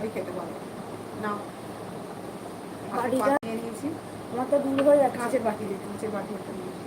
বাটি খেতে পারো না বাড়িটা নিয়ে নিয়েছি আমার তো দূর হয়ে যাচ্ছে। কাঁচের বাটি দিতে কাঁচের বাটি একটা নিয়েছি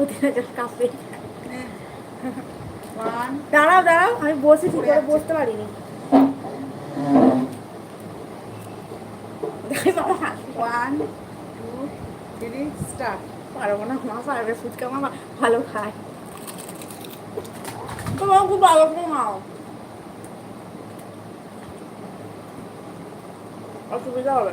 পুদিনা কাপে। দাঁড়াও দাঁড়াও আমি বসে ঠিক করে বসতে পারিনি। দেখি বাবা হাসি ওয়ান টু থ্রি স্টার্ট পারব না মা পারবে ফুচকা মা ভালো খায়। তোমার খুব ভালো মাও অসুবিধা হবে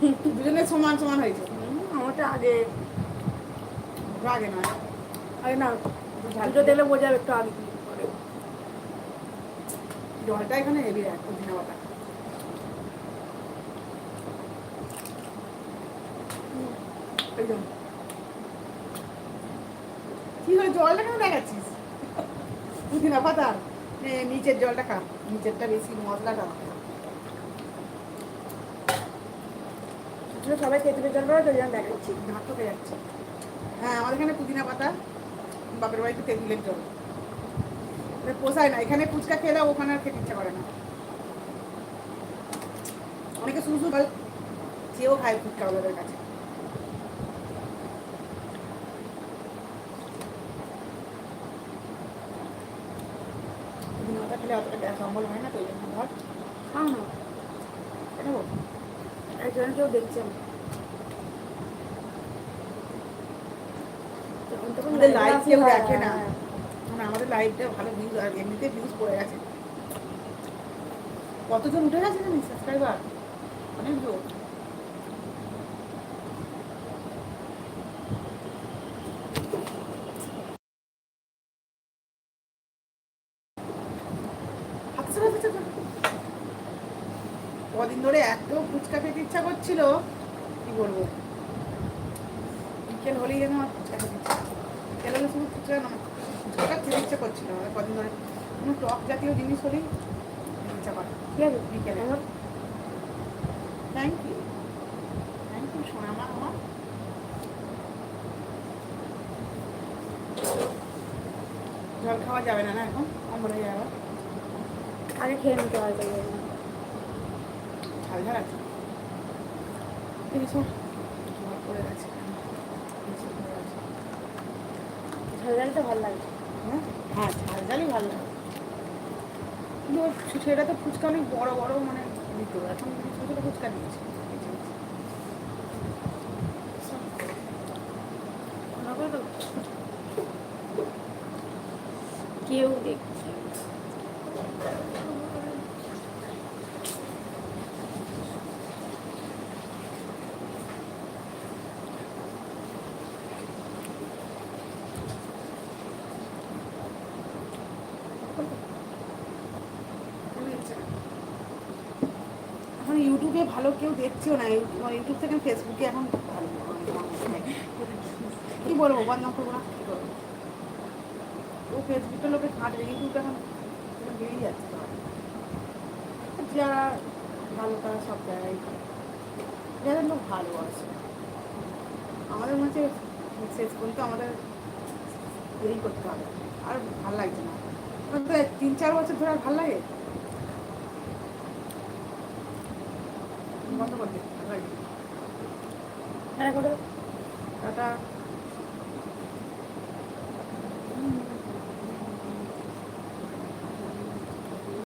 দুজনে সমান সমান হয়েছে। আমারটা আগে আগে না। আগে না, দুটো দিলে বোঝা যাবে একটু আগে। জলটা এখানে হেভি রাখ পুদিনা যে। কি হলো, জলটা কেন দেখাচ্ছিস? পুদিনা পাতা। নিচের জলটা খা, নিচেরটা বেশি মশলাটা। আসলে সবাই তেঁতুলের জল জন্য দেখাচ্ছি ভাত তো খেয়ে যাচ্ছে। হ্যাঁ আমাদের এখানে পুদিনা পাতা বাপের বাড়িতে তেঁতুলের জল। পোষায় না এখানে ফুচকা খেলে ওখানে আর খেতে ইচ্ছা করে না। অনেকে শুধু শুধু চেয়েও খায় ফুচকা ওদের কাছে। খেলে অতটা গ্যাস অম্বল হয় না তো ওই জন্য ধর। খাও না একজন কেউ দেখছে না। আমাদের লাইভ কেউ দেখে না। হ্যাঁ। মানে আমাদের লাইভটা ভালো ভিউজ আর এমনিতে ভিউজ পড়ে গেছে। কতজন উঠে গেছে জানিস সাবস্ক্রাইবার অনেক লোক হাতছে। কদিন ধরে এত ফুচকা খেতে ইচ্ছা করছিল কি বলব? বিকেল হলেই যেন আমার ফুচকা খেতে ইচ্ছা বিকেল হলে শুধু ফুচকা না ফুচকাটা খেতে ইচ্ছা করছিল না। কদিন ধরে কোনো টক জাতীয় জিনিস হলেই ইচ্ছা করে ঠিক আছে বিকেলে। আমার থ্যাংক ইউ থ্যাংক ইউ শোনা আমার আমার জল খাওয়া যাবে না না এখন? অমর হয়ে যাবে। আগে খেয়ে নিতে হয় তাই জন্য। ঝাল ঝাল আছে? ঠিক পড়ে গেছে নিচে পড়ে গেছে। ঝাল ঝালটা ভালো লাগছে হ্যাঁ? হ্যাঁ ঝাল ভালো লাগে। কিন্তু সেটা তো ফুচকা অনেক বড় বড় মানে দিত। এখন ছোটো ছোটো ফুচকা তো। কেউ দেখছে ইউটিউবে ভালো কেউ দেখছেও না। ইউটিউব থেকে ফেসবুকে এখন কি বলব বদনাম করব না, কি করব? ও ফেসবুকে লোকে ঘাঁটবে ইউটিউব এখন বেরিয়ে যাচ্ছে যারা ভালো তারা সব জায়গায় যাদের লোক ভালো আছে। আমাদের হচ্ছে শেষ পর্যন্ত আমাদের দেরি করতে হবে। আর ভালো লাগছে না। তিন চার বছর ধরে আর ভালো লাগে? বন্ধ করে দে হ্যাঁ করে টাটা